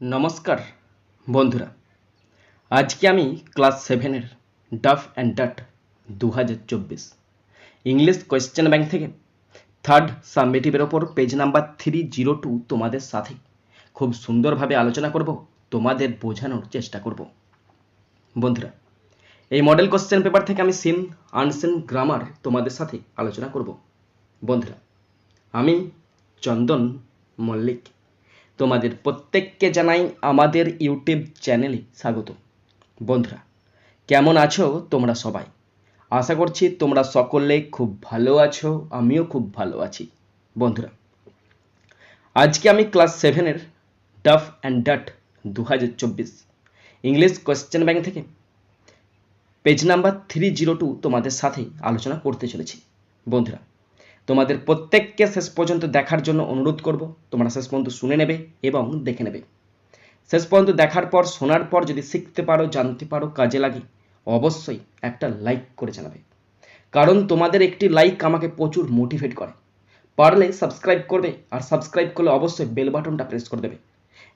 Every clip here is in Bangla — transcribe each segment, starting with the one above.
নমস্কার, বন্ধুরা। আজকে আমি ক্লাস সেভেনের ডাফ অ্যান্ড ডাট দু হাজার চব্বিশ ইংলিশ কোয়েশ্চেন ব্যাংক থেকে থার্ড সাবমিটিভের ওপর page number three zero two তোমাদের সাথে খুব সুন্দরভাবে আলোচনা করব, তোমাদের বোঝানোর চেষ্টা করব। বন্ধুরা, এই মডেল কোশ্চেন পেপার থেকে আমি সিন আনসিন গ্রামার তোমাদের সাথে আলোচনা করব। বন্ধুরা, আমি চন্দন মল্লিক। তোমাদের প্রত্যেককে জানাই আমাদের ইউটিউব চ্যানেলে স্বাগত। বন্ধুরা, কেমন আছো তোমরা সবাই? আশা করছি তোমরা সকলে খুব ভালো আছো, আমিও খুব ভালো আছি। বন্ধুরা, আজকে আমি ক্লাস সেভেনের ডাফ অ্যান্ড ডাট দু হাজার চব্বিশ ইংলিশ কোয়েশ্চেন ব্যাংক থেকে page number three zero two তোমাদের সাথে আলোচনা করতে চলেছি। বন্ধুরা তোমাদের প্রত্যেককে শেষ পর্যন্ত দেখার জন্য অনুরোধ করব। তোমরা শেষ পর্যন্ত শুনে নেবে এবং দেখে নেবে। শেষ পর্যন্ত দেখার পর, শোনার পর যদি শিখতে পারো, জানতে পারো, কাজে লাগে, অবশ্যই একটা লাইক করে জানাবে। কারণ তোমাদের একটি লাইক আমাকে প্রচুর মোটিভেট করে। পারলে সাবস্ক্রাইব করবে আর সাবস্ক্রাইব করলে অবশ্যই বেল বাটনটা প্রেস করে দেবে।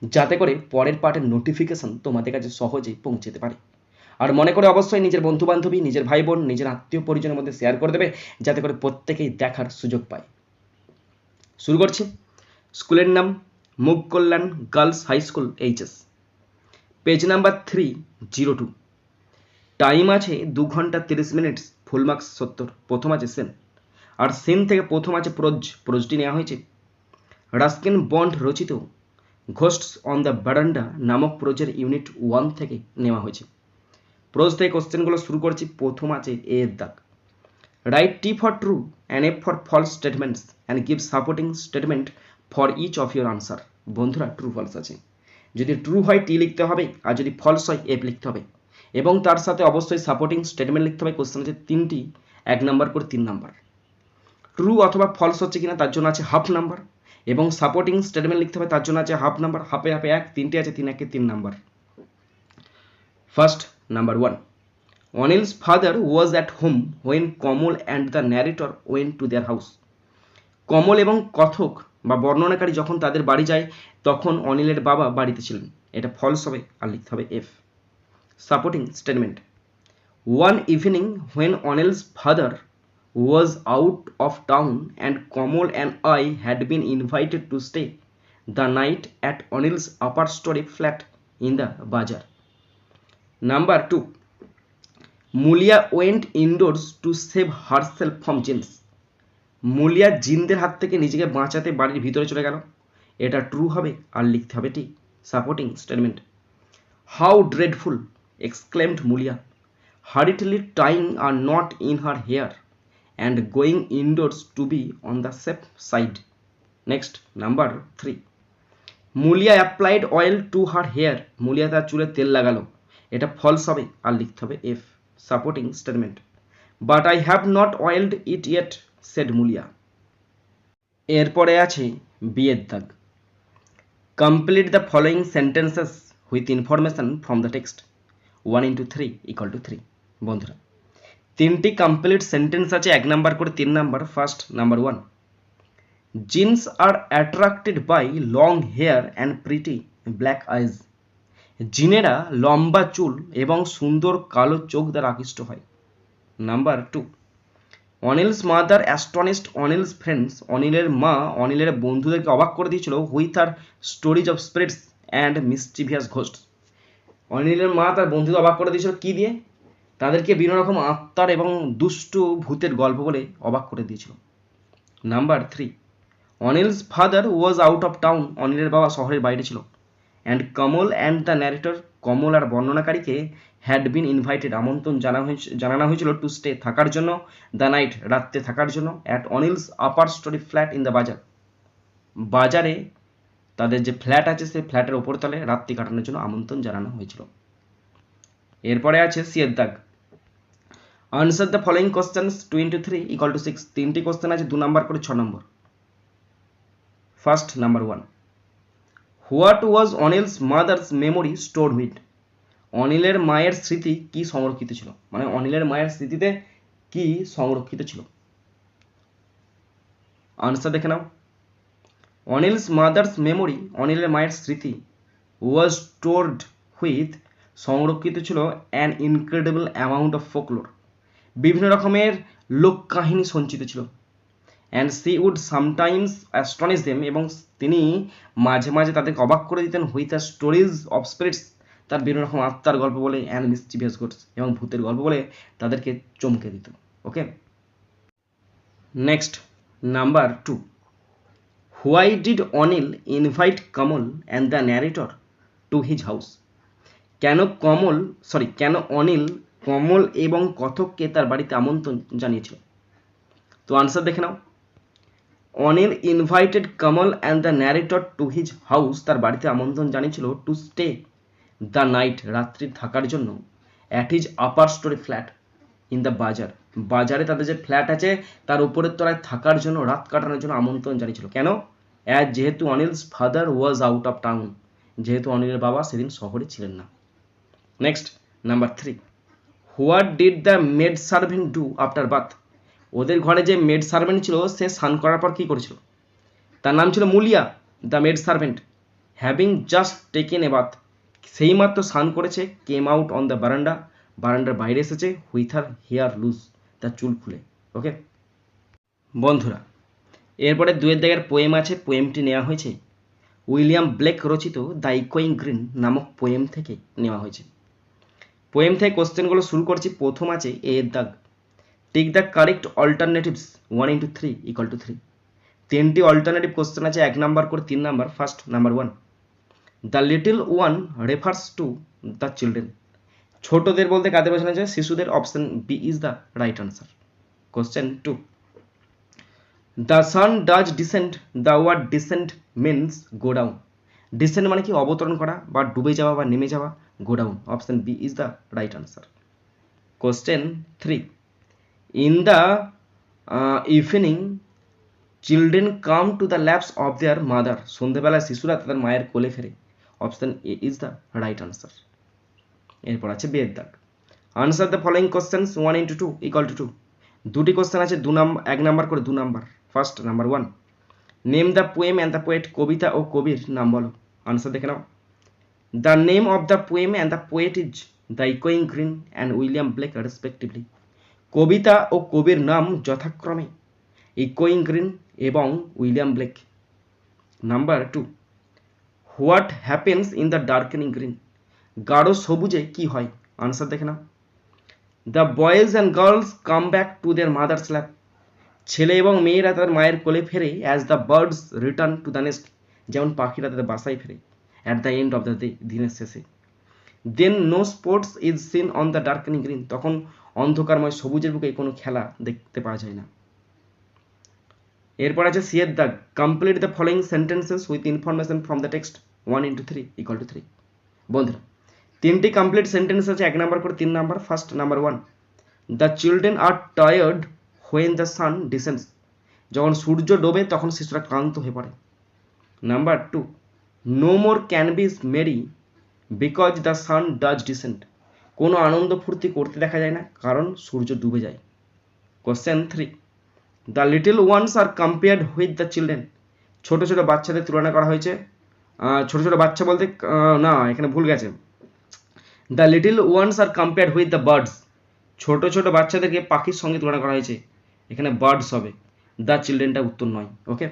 যাতে করে পরের পার্টের নোটিফিকেশন তোমাদের কাছে সহজেই পৌঁছতে পারে। আর মনে করে অবশ্যই নিজের বন্ধু বান্ধবী নিজের ভাই বোন নিজের আত্মীয় পরিজনের মধ্যে শেয়ার করে দেবে, যাতে করে প্রত্যেকেই দেখার সুযোগ পায়। শুরু করছি। স্কুলের নাম মুখ Kalyan girls high school, H S. Page number three zero two time আছে দু ঘণ্টা তিরিশ মিনিট ফুল মার্কস সত্তর, প্রথম আছে সেন আর সেন থেকে প্রথম আছে প্রোজ, প্রোজটি নেওয়া হয়েছে। রাস্কিন বন্ড রচিত, ঘোস্টস অন দ্য বারান্ডা নামক প্রোজের ইউনিট ওয়ান থেকে নেওয়া হয়েছে। প্রোজ থেকে কোশ্চেনগুলো শুরু করছি, প্রথম আছে এ এর দাগ। Write T for true and F for false statements and give supporting statement for each of your answer বন্ধুরা ট্রু ফলস আছে। যদি ট্রু হয় টি লিখতে হবে, আর যদি ফলস হয় এফ লিখতে হবে। এবং তার সাথে অবশ্যই সাপোর্টিং স্টেটমেন্ট লিখতে হবে কোশ্চেন আছে তিনটি, এক নাম্বার করে তিন নাম্বার ট্রু অথবা ফলস হচ্ছে কিনা, তার জন্য আছে হাফ নাম্বার এবং সাপোর্টিং স্টেটমেন্ট লিখতে হবে, তার জন্য আছে হাফ নাম্বার হাফে হাফে এক, তিনটে আছে, তিন একে তিন number first number one Anil's father was at home when Kamal and the narrator went to their house. Kamal এবং কথক বা বর্ণনাকারী যখন তাদের বাড়ি যায়, তখন অনিলের বাবা বাড়িতে ছিলেন। এটা ফলস হবে, আর লিখতে হবে F supporting statement one evening when Anil's father was out of town and Kamal and I had been invited to stay the night at Anil's upper storey flat in the bazaar number two Mulia went indoors to save herself from jinns Mulia জিনদের হাত থেকে নিজেকে বাঁচাতে বাড়ির ভিতরে চলে গেল। এটা ট্রু হবে আর লিখতে হবে T. Supporting statement how dreadful exclaimed Mulia hurriedly tying a knot in her hair and going indoors to be on the safe side next number three Mulia applied oil to her hair Mulia তার চুলে তেল লাগালো। এটা ফলস হবে, আর লিখতে হবে F supporting statement but I have not oiled it yet said Mulia এরপরে আছে বিয়ের দাগ। Complete the following sentences with information from the text one into three equal to three বন্ধুরা। তিনটি কমপ্লিট সেন্টেন্স আছে, এক নাম্বার করে তিন number first number one jinns are attracted by long hair and pretty black eyes জিনেরা লম্বা চুল এবং সুন্দর কালো চোখ দ্বারা আকৃষ্ট হয়। Number two Anil's mother astonished Anil's friends, অনিলের মা অনিলের বন্ধুদেরকে অবাক করে দিয়েছিল with her stories of spirits and mysterious ghost অনিলের মা তার বন্ধুদের অবাক করে দিয়েছিল কি দিয়ে? তাদেরকে বিভিন্ন রকম আত্মার এবং দুষ্টু ভূতের গল্প বলে অবাক করে দিয়েছিল। Number three Anil's father was out of town অনিলের বাবা শহরের বাইরে ছিল। And Kamal and the narrator Kamal আর বর্ণনাকারীকে হ্যাড বিন ইনভাইটেড আমন্ত্রণ জানা হয়েছে, জানানো হয়েছিল টু স্টে থাকার জন্য দ্য নাইট রাত্রে থাকার জন্য at Anil's upper storey flat in the bazaar বাজারে তাদের যে ফ্ল্যাট আছে, সেই ফ্ল্যাটের ওপরতলে রাত্রি কাটানোর জন্য আমন্ত্রণ জানানো হয়েছিল। এরপরে আছে সিয়ের answer the following questions two three equal to six তিনটি কোশ্চেন আছে, দু নাম্বার করে ছ number first number one what was Anil's mother's memory store with? অনিলের মায়ের স্মৃতি কি সংরক্ষিত ছিল? মানে অনিলের মায়ের স্মৃতিতে কি সংরক্ষিত ছিল? আনসার দেখে নাও। অনিলস মাদার্স মেমোরি, অনিলের মায়ের স্মৃতি ওয়াজ স্টোরড হুইথ সংরক্ষিত ছিল an incredible amount of folklore বিভিন্ন রকমের লোক কাহিনী সঞ্চিত ছিল। And she would sometimes astonish them এবং তিনি মাঝে মাঝে তাদেরকে অবাক করে দিতেন with a stories of spirits তার বিভিন্ন রকম আত্মার গল্প বলে অ্যান্ড মিসচিভিয়াস গোটস এবং ভূতের গল্প বলে তাদেরকে চমকে দিত okay next number two why did Anil invite Kamal and the narrator to his house কেন কমল সরি কেন অনিল, কমল এবং কথককে তার বাড়িতে আমন্ত্রণ জানিয়েছিল? তো আনসার দেখে নাও। Anil invited Kamal and the narrator to his house তার বাড়িতে আমন্ত্রণ জানিয়েছিল টু স্টে দ্য নাইট রাত্রি থাকার জন্য at his upper storey flat in the bazaar. বাজারে তাদের যে ফ্ল্যাট আছে, তার উপরের তলায় থাকার জন্য, রাত কাটানোর জন্য আমন্ত্রণ জানিয়েছিল। কেন? অ্যাজ যেহেতু Anil's father was out of town যেহেতু অনিলের বাবা সেদিন শহরে ছিলেন না। Next number three what did the maid servant do after bath ওদের ঘরে যে মেড সার্ভেন্ট ছিল, সে স্নান করার পর কী করেছিল? তার নাম ছিল Mulia the maid servant having just taken a bath সেই মাত্র স্নান করেছে came out on the veranda বারান্ডার বাইরে এসেছে হুইথ আর হেয়ার লুজ তার চুল খুলে ওকে বন্ধুরা, এরপরে দুয়ের দাগের পোয়েম আছে পোয়েমটি নেওয়া হয়েছে। উইলিয়াম ব্লেক রচিত দ্য ইকোয়িং গ্রিন নামক পোয়েম থেকে নেওয়া হয়েছে। পোয়েম থেকে কোশ্চেনগুলো শুরু করছি, প্রথম আছে এ দাগ। Tick the correct alternatives one into three equal to three তিনটি অল্টারনেটিভ কোশ্চেন আছে, এক নাম্বার করে তিন number first number one the little one refers to the children ছোটদের বলতে কাদের বোঝানো যায় শিশুদের। Option B is the right answer question two the sun does descent the word descent means go down descent মানে কি? অবতরণ করা বা ডুবে যাওয়া বা নেমে যাওয়া go down option B is the right answer question three in the evening children come to the laps of their mother সন্ধেবেলায় শিশুরা তাদের মায়ের কোলে ফেরে। Option A is the right answer এরপর আছে বিয়ের দাগ answer the following questions one into two equal to two two question আছে, দু নাম্বার এক নাম্বার করে দু number. First number one name the poem and the poet কবিতা ও কবির নাম বলো। আনসার দেখে নাও। The name of the poem and the poet is the ইকোয়িং green and William Blake respectively কবিতা ও কবির নাম যথাক্রমে ইকোয়িং গ্রিন এবং William Blake. Number two, what happens in the darkening green? গাঢ় সবুজে কি হয়? আনসার দেখে নাও। The boys and girls come back to their mother's lap ছেলে এবং মেয়েরা তাদের মায়ের কোলে ফেরে as the birds return to the nest যেমন পাখিরা তাদের বাসায় ফেরে at the end of the day দিনের শেষে। Then no sports is seen on the darkening green তখন অন্ধকারময় সবুজের বুকে কোনো খেলা দেখতে পাওয়া যায় না। এরপর আছে সিয়ের দাগ। Complete the following sentences with information from the text one into three equal to three বন্ধুরা, তিনটি কমপ্লিট সেন্টেন্স আছে, এক নাম্বার করে তিন number first number one the children are tired when the sun descends যখন সূর্য ডোবে, তখন শিশুরা ক্লান্ত হয়ে পড়ে। Number two no more can be merry because the sun does descent কোনো আনন্দ ফুর্তি করতে দেখা যায় না, কারণ সূর্য ডুবে যায়। Question three the little ones are compared with the children ছোটো ছোটো বাচ্চাদের তুলনা করা হয়েছে। ছোটো ছোটো বাচ্চা বলতে না, এখানে ভুল গেছে। The little ones are compared with the birds ছোটো ছোটো বাচ্চাদেরকে পাখির সঙ্গে তুলনা করা হয়েছে। এখানে বার্ডস হবে। দ্য চিলড্রেনটা উত্তর নয় ওকে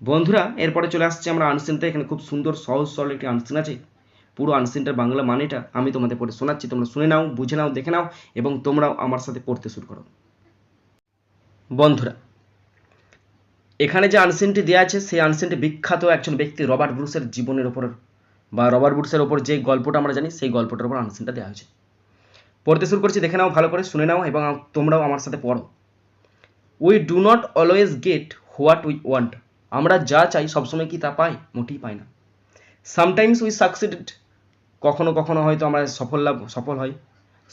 বন্ধুরা, এরপরে চলে আসছে আমরা আনসিনতে এখানে খুব সুন্দর, সহজ, সরল একটি আনসিন আছে। পুরো আনসিনটার বাংলা মানেটা আমি তোমাদের পড়ে শোনাচ্ছি। তোমরা শুনে নাও, বুঝে নাও, দেখে নাও এবং তোমরাও আমার সাথে পড়তে শুরু করো। বন্ধুরা, এখানে যে আনসিনটি দেওয়া আছে, সেই আনসিনটি বিখ্যাত একজন ব্যক্তি রবার্ট ব্রুসের জীবনের ওপর বা রবার্ট ব্রুসের ওপর যে গল্পটা আমরা জানি, সেই গল্পটার উপর আনসিনটা দেওয়া হয়েছে। পড়তে শুরু করছি, দেখে নাও, ভালো করে শুনে নাও এবং তোমরাও আমার সাথে পড়ো। We do not always get what we want আমরা যা চাই, সবসময় কি তা পাই? মোটেই পাই না। সামটাইমস উই সাকসিডেড কখনো কখনো হয়তো আমরা সফল লাভ, সফল হয়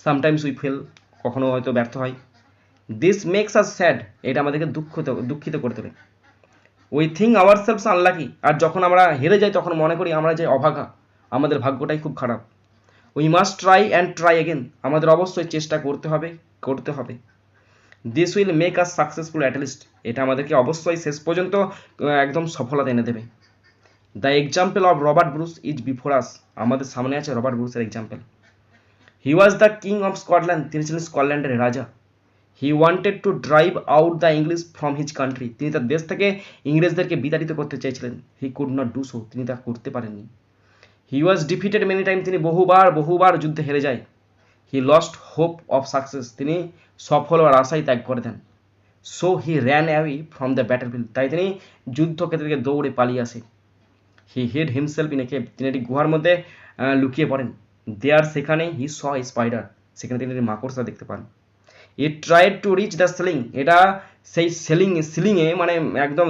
সামটাইমস উই ফেল কখনো হয়তো ব্যর্থ হয় দিস মেক্স আস স্যাড এটা আমাদেরকে দুঃখিত দুঃখিত করে তোলে we think hour selves unlucky আর যখন আমরা হেরে যাই, তখন মনে করি আমরা যে অভাগা। আমাদের ভাগ্যটাই খুব খারাপ। We must try and try again আমাদের অবশ্যই চেষ্টা করতে হবে করতে হবে। This will make us successful at least এটা আমাদেরকে অবশ্যই শেষ পর্যন্ত একদম সফলতা এনে দেবে। The example of Robert Bruce is before us আমাদের সামনে আছে Robert ব্রুসের example he was the king of Scotland তিনি ছিলেন স্কটল্যান্ডের রাজা। He wanted to drive out the English from his country তিনি তার দেশ থেকে ইংরেজদেরকে বিতাড়িত করতে চেয়েছিলেন। He could not do so তিনি তা করতে পারেননি। He was defeated many time তিনি বহুবার বহুবার যুদ্ধে হেরে যায়। He lost hope of success তিনি সফল হওয়ার আশাই ত্যাগ করে দেন। So he ran away from the battlefield তাই তিনি যুদ্ধক্ষেত্র দৌড়ে পালিয়ে আসে। He hid himself in a cave তিনি একটি গুহার মধ্যে লুকিয়ে পড়েন। দেয়ার সেখানে হি স স্পাইডার সেখানে তিনি মাকড়সা দেখতে পান। It tried to reach the ceiling এটা সেই সেলিং সিলিংয়ে মানে একদম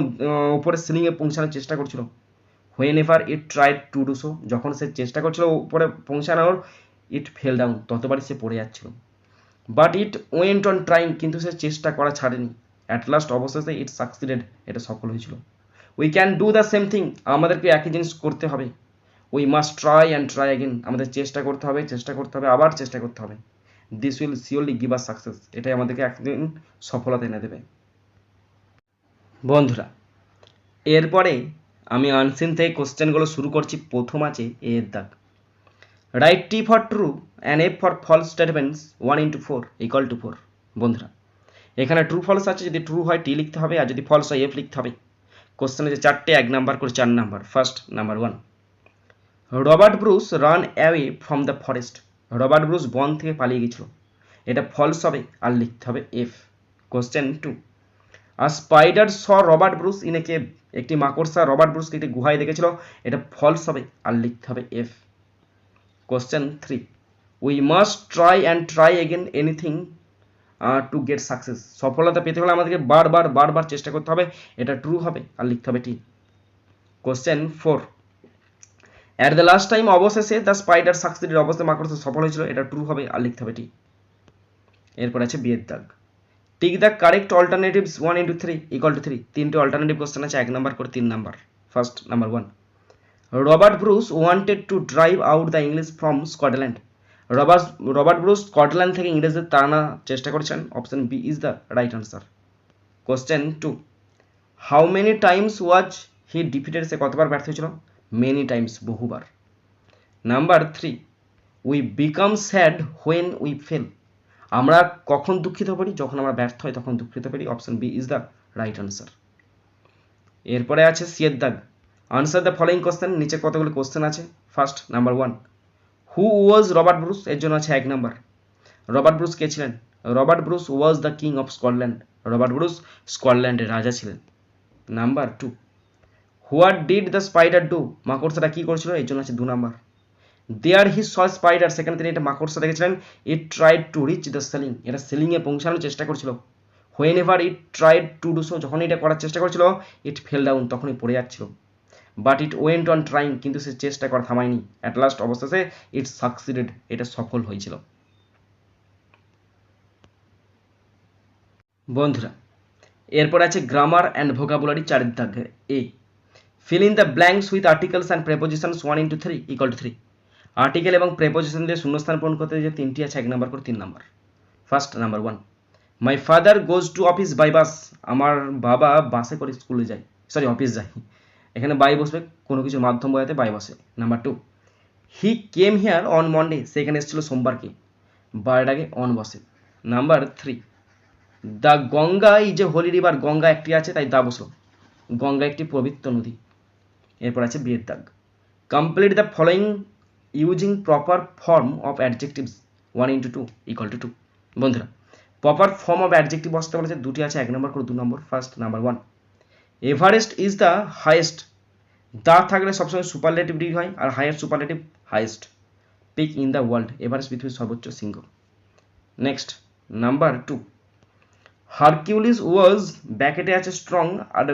উপরে সিলিংয়ে পৌঁছানোর চেষ্টা করছিল। Whenever it tried to do so যখন সে চেষ্টা করছিল উপরে পৌঁছানোর ইট ফেল ডাউন ততবারই সে পড়ে যাচ্ছিল। But it went on trying কিন্তু সে চেষ্টা করা ছাড়েনি। অ্যাট লাস্ট অবশেষে ইট সাকসিডেড এটা সফল হয়েছিল। We can do the same thing আমাদেরকে একই জিনিস করতে হবে। We must try and try again আমাদের চেষ্টা করতে হবে, চেষ্টা করতে হবে, আবার চেষ্টা করতে হবে। This will surely give us success এটাই আমাদেরকে একদিন সফলতা এনে দেবে। বন্ধুরা, এরপরে আমি আনসিন থেকে কোশ্চেনগুলো শুরু করছি। প্রথম আছে এ এর দাগ। Write T for true and F for false statements one into four equal to four বন্ধুরা, এখানে ট্রু ফলস আছে। যদি ট্রু হয় টি লিখতে হবে, আর যদি ফলস হয় এফ লিখতে হবে। কোশ্চেন আছে চারটে, এক নাম্বার করে চার number first number one Robert Bruce ran away from the forest Robert Bruce বন থেকে পালিয়ে গেছিল এটা ফলস হবে আর লিখতে হবে F question two R spider saw Robert Bruce in a cave একটি মাকড়সা রবার্ট ব্রুসকে একটি গুহায় দেখেছিল। এটা ফলস হবে আর লিখতে হবে F question three we must try and try again anything to get success সফলতা পেতে হলে আমাদেরকে বারবার বারবার চেষ্টা করতে হবে। এটা ট্রু হবে আর লিখতে হবে T question four at the last time অবশেষে দ্য স্পাইডার সাকসিডেড অবশ্যই মাকড়সা সফল হয়েছিল, এটা ট্রু হবে আর লিখতে হবে টি এরপর আছে বিয়ের দাগ। Tick the correct alternatives one into three equal to three তিনটে অল্টারনেটিভ কোশ্চেন আছে, এক নাম্বার করে তিন number first number one Robert Bruce wanted to drive out the English from Scotland Robert Robert Bruce, Scotland থেকে ইংরেজদের তাড়ানোর চেষ্টা করেছেন। Option B is the right answer. Question two, how many times was he defeated? সে কতবার ব্যর্থ হয়েছিল? মেনি টাইমস, বহুবার। Number three, we become sad when we fail. আমরা কখন দুঃখিত পারি যখন আমরা ব্যর্থ হই, তখন দুঃখিত পারি option B is the right answer. এরপরে আছে সিয়ের দাগ আনসার দ্য ফলোয়িং কোশ্চেন। নিচে কতগুলো কোশ্চেন আছে? First, number one who was Robert Bruce এর জন্য আছে এক নম্বর। রবার্ট ব্রুস কে ছিলেন? Robert Bruce was the king of Scotland Robert Bruce স্কটল্যান্ডের রাজা ছিলেন। Number two what did the spider do মাকড়সাটা কী করেছিল? এর জন্য আছে দু নাম্বার। দেয়ার হি স স্পাইডার সেখানে তিনি একটা মাকড়সা দেখেছিলেন। It tried to reach the ceiling এটা সেলিংয়ে পৌঁছানোর চেষ্টা করছিল। Whenever it tried to do so যখন এটা করার চেষ্টা করছিল ইট ফেল ডাউন তখনই পড়ে যাচ্ছিল। But it went on trying কিন্তু সে চেষ্টা করা থামায়নি। অ্যাট লাস্ট অবশেষে ইট সাকসিডেড এটা সফল হয়েছিল। বন্ধুরা, এরপর আছে গ্রামার অ্যান্ড ভোকাবুলারি চারের A fill in the blanks with articles and prepositions one into three equal to three article এবং প্রেপোজিশন দিয়ে শূন্যস্থান পূরণ করতে যে তিনটি আছে, এক নাম্বার করে তিন number. First number one my father goes to office by bus আমার বাবা বাসে করে স্কুলে যায়। সরি অফিস যায়। এখানে বাই বসবে, কোনো কিছু মাধ্যম বোঝাতে বাই বসে। Number two he came here on Monday সেখানে এসেছিল সোমবারকে। বারের অন বসে। Number three the Ganga is a holy river Ganga একটি আছে, তাই দা বসল গঙ্গা একটি পবিত্র নদী। এরপর আছে বিয়ের দাগ। Complete the following using proper form of adjectives one into two equal to two বন্ধুরা প্রপার ফর্ম অফ অ্যাডজেক্টিভ বসতে বলেছে, দুটি আছে, এক নম্বর করে দু নম্বর first number one Everest is the highest the থাকলে সবসময় সুপারলেটিভ ডিগ্রি হয় আর highest superlative highest peak in the world Everest পৃথিবীর সর্বোচ্চ শৃঙ্গ। Next number two Hercules was ব্যাকেটে আছে স্ট্রং আর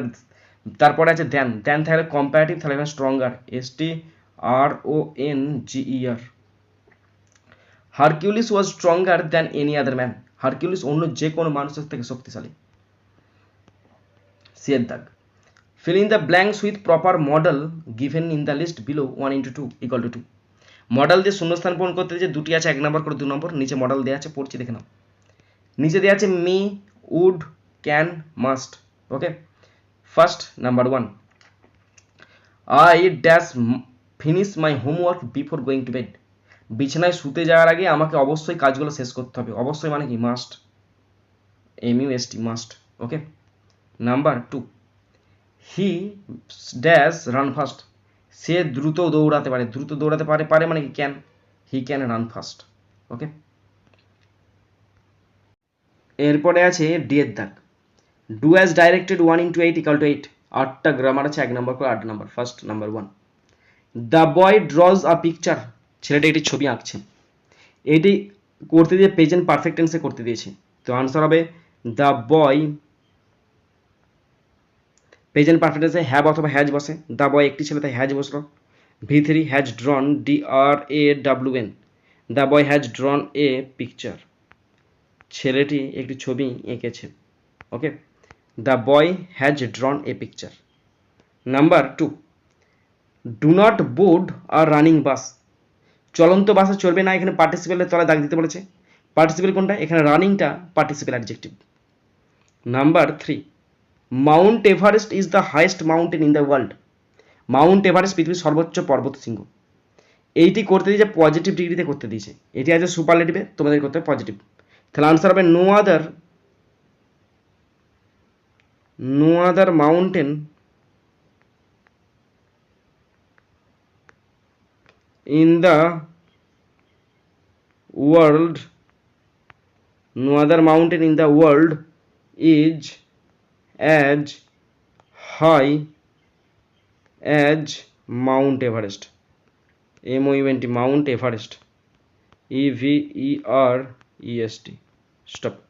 তারপরে আছে দেন দেন থাকলে কম্পারেটিভ তাহলে এখানে stronger S T R O N G E R Hercules was stronger than any other man Hercules অন্য যে কোনো মানুষের থেকে শক্তিশালী। দাগ fill in the blanks with proper model given in the list below 1 into 2 equal to 2 modal দিয়ে শূন্যস্থান পূরণ করতে যে দুটি আছে, এক নম্বর করে দু নম্বর, নিচে মডেল দেওয়া আছে, পড়ছি দেখে নাও। নিচে দেওয়া আছে may would can must okay first number one I dash finish my homework before going to bed বিছানায় শুতে যাওয়ার আগে আমাকে অবশ্যই কাজগুলো শেষ করতে হবে। অবশ্যই মানে কি? Must M U S T must okay number two. He dash run fast সে দ্রুত দৌড়াতে পারে। দ্রুত দৌড়াতে পারে পারে মানে কি? Can he can run fast okay এরপরে আছে ডি এর দাগ do as directed one into eight equal to eight আটটা গ্রামার আছে, এক নম্বর করে আট নম্বর first number one the boy draws a picture ছেলেটা একটি ছবি আঁকছে। এটি করতে দিয়ে প্রেজেন্ট পারফেক্ট টেন্সে করতে দিয়েছে। তো আনসার হবে দ্য বয় প্রেজেন্ট পারফেক্ট টেন্সে হ্যাভ অথবা হ্যাজ বসে দ্য বয় একটি ছেলে তাই হ্যাজ বসল। V three has drawn D R A W N the boy has drawn a picture ছেলেটি একটি ছবি এঁকেছে okay the boy has drawn a picture number two do not board are running bus চলন্ত বাসে চলবে না, এখানে পার্টিসিপেলের তলায় দাগ দিতে বলেছে। পার্টিসিপেল কোনটা? এখানে রানিংটা participle adjective number three Mount Everest is the highest mountain in the world Mount Everest পৃথিবীর সর্বোচ্চ পর্বত শৃঙ্গ। এইটি করতে দিয়েছে পজিটিভ ডিগ্রিতে করতে দিয়েছে। এটি আছে সুপারলেটিভে তোমাদের করতে হবে পজিটিভ তাহলে আনসার হবে no other no other mountain in the world, no other mountain in the world is M O U N T Mount Everest E V E R E S T stop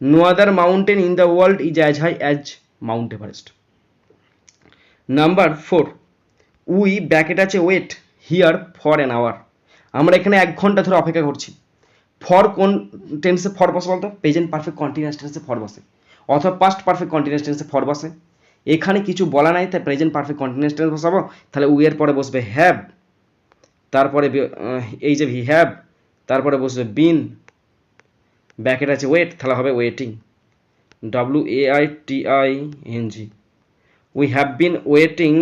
no other mountain in the world is as high as Mount Everest number four we bracket আছে wait here for an hour আমরা এখানে এক ঘণ্টা ধরে অপেক্ষা করছি ফর কোন টেন্সে ফর বসে বলতো প্রেজেন্ট পারফেক্ট কন্টিনিউয়াস টেন্সে ফর বসে অথবা পাস্ট পারফেক্ট কন্টিনিউয়াস টেন্সে ফর বসে। এখানে কিছু বলা নাই, তাই প্রেজেন্ট পারফেক্ট কন্টিনিউয়াস টেন্স বসাবো। তাহলে উই এর পরে বসবে হ্যাভ তারপরে এই যে ভি হ্যাভ তারপরে বসবে বিন ব্যাকেট আছে ওয়েট তাহলে হবে waiting W A I T I N G we have been waiting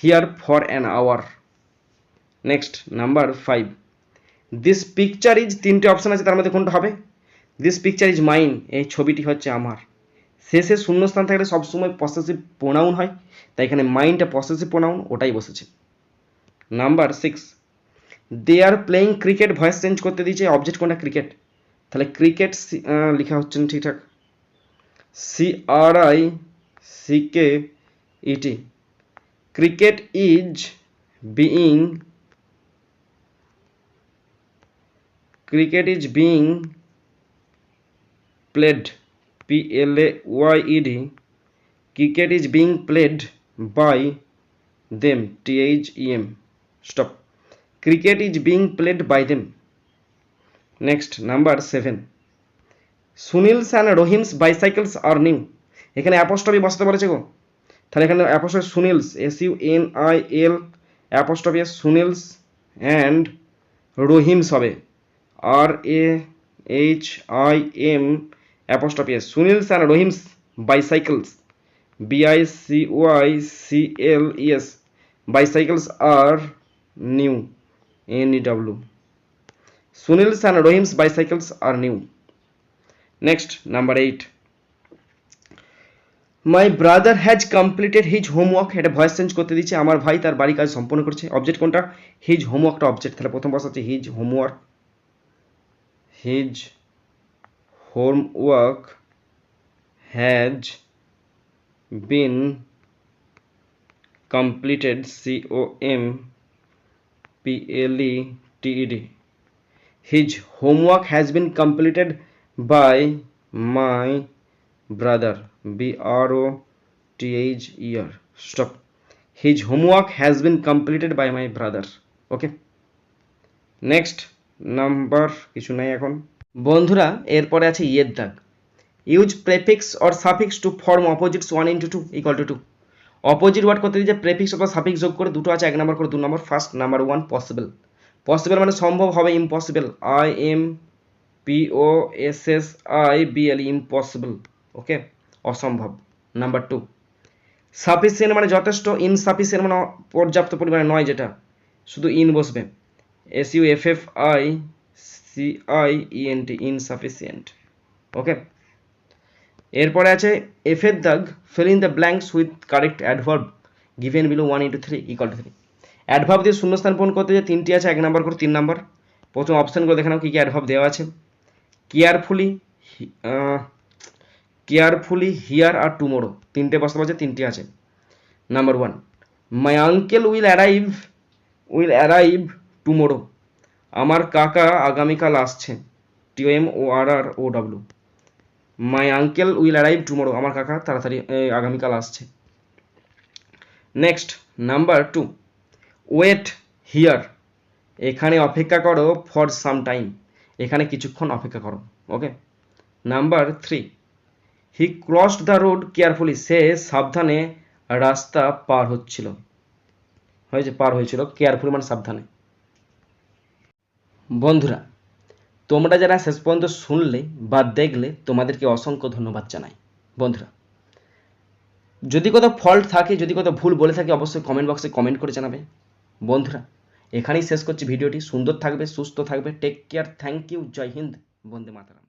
here for an hour next number five this picture is তিনটে অপশান আছে, তার মধ্যে কোনটা হবে? দিস পিকচার ইজ মাইন এই ছবিটি হচ্ছে আমার। শেষে শূন্যস্থান থাকলে সবসময় পসেসিভ প্রোনাউন হয়। তাই এখানে মাইন্ডটা পসেসিভ প্রোনাউন ওটাই বসেছে। Number six they are playing cricket voice change করতে দিয়েছে অবজেক্ট কোনটা? ক্রিকেট তাহলে ক্রিকেট লেখা হচ্ছে না ঠিকঠাক। C R I C K E T cricket is being cricket is being l a y e d. Cricket is being played by them. T h e m. Stop. Cricket is being played by them. Next, number 7 Sunil's and Rahim's bicycles are new এখানে অ্যাপোস্টপি বসাতে বলেছে গো। তাহলে এখানে apostrophe Sunil's S U N I L apostrophe Sunil's and Rahim's হবে। R A H I M apostrophe S Sunil's and Rahim's bicycles B I C Y C L E S bicycles are new N E W Sunil's and Rahim's bicycles are new next number eight my brother has completed his homework এটা ভয়েস চেঞ্জ করতে দিচ্ছে। আমার ভাই তার বাড়ি কাজ সম্পন্ন করছে। অবজেক্ট কোনটা? হিজ হোমওয়ার্কটা অবজেক্ট তাহলে প্রথম বসাচ্ছে his homework his homework has been completed c o m p l e t e d his homework has been completed by my brother b r o t h e r stop his homework has been completed by my brother okay next number কিছু নাই এখন বন্ধুরা, এরপরে আছে ইয়ের দাগ। Use prefix or suffix to form opposites one into two equal to two opposite word করতে দিয়েছে প্রেফিক্স অথবা সাফিক্স যোগ করে দুটো আছে, এক নাম্বার করে দু নম্বর first number one possible possible মানে সম্ভব হবে impossible I M P O S S I B L impossible okay অসম্ভব। নাম্বার টু সাফিসিয়েন্ট মানে যথেষ্ট ইনসাফিসিয়েন্ট মানে পর্যাপ্ত পরিমাণে নয় যেটা। শুধু ইন বসবে। S U F F I C I E N T insufficient okay এরপরে আছে এফ এর দাগ fill in the blanks with correct adverb given below one into three equal to three adverb দিয়ে শূন্যস্থান পূরণ করতে যে তিনটি আছে, এক নম্বর করে, তিন নাম্বার প্রথম অপশানগুলো দেখে নাও কী কী অ্যাডভার্ব দেওয়া আছে। কেয়ারফুলি কেয়ারফুলি হিয়ার আর টুমোরো তিনটে বসতে আছে তিনটি আছে। Number one my uncle will arrive will arrive tomorrow আমার কাকা আগামীকাল আসছে T T O M O R R O W my uncle will arrive tomorrow আমার কাকা তাড়াতাড়ি আগামীকাল আসছে। Next number two wait here এখানে অপেক্ষা করো ফর সাম টাইম এখানে কিছুক্ষণ অপেক্ষা করো okay number three he crossed the road carefully সে সাবধানে রাস্তা পার হচ্ছিল। হয়েছে, পার হয়েছিল কেয়ারফুলি মানে সাবধানে। বন্ধুরা, তোমরা যারা শেষ পর্যন্ত শুনলে বা দেখলে, তোমাদেরকে অসংখ্য ধন্যবাদ জানাই। বন্ধুরা, যদি কোথাও ফল্ট থাকে, যদি কোথাও ভুল বলে থাকে, অবশ্যই কমেন্ট বক্সে কমেন্ট করে জানাবে। বন্ধুরা, এখানেই শেষ করছি ভিডিওটি। সুন্দর থাকবে, সুস্থ থাকবে। Take care thank you Jai Hind. Vande Mataram.